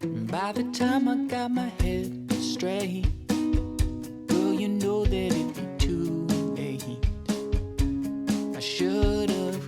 By the time I got my head straight, girl, you know that it'd be too late. I should have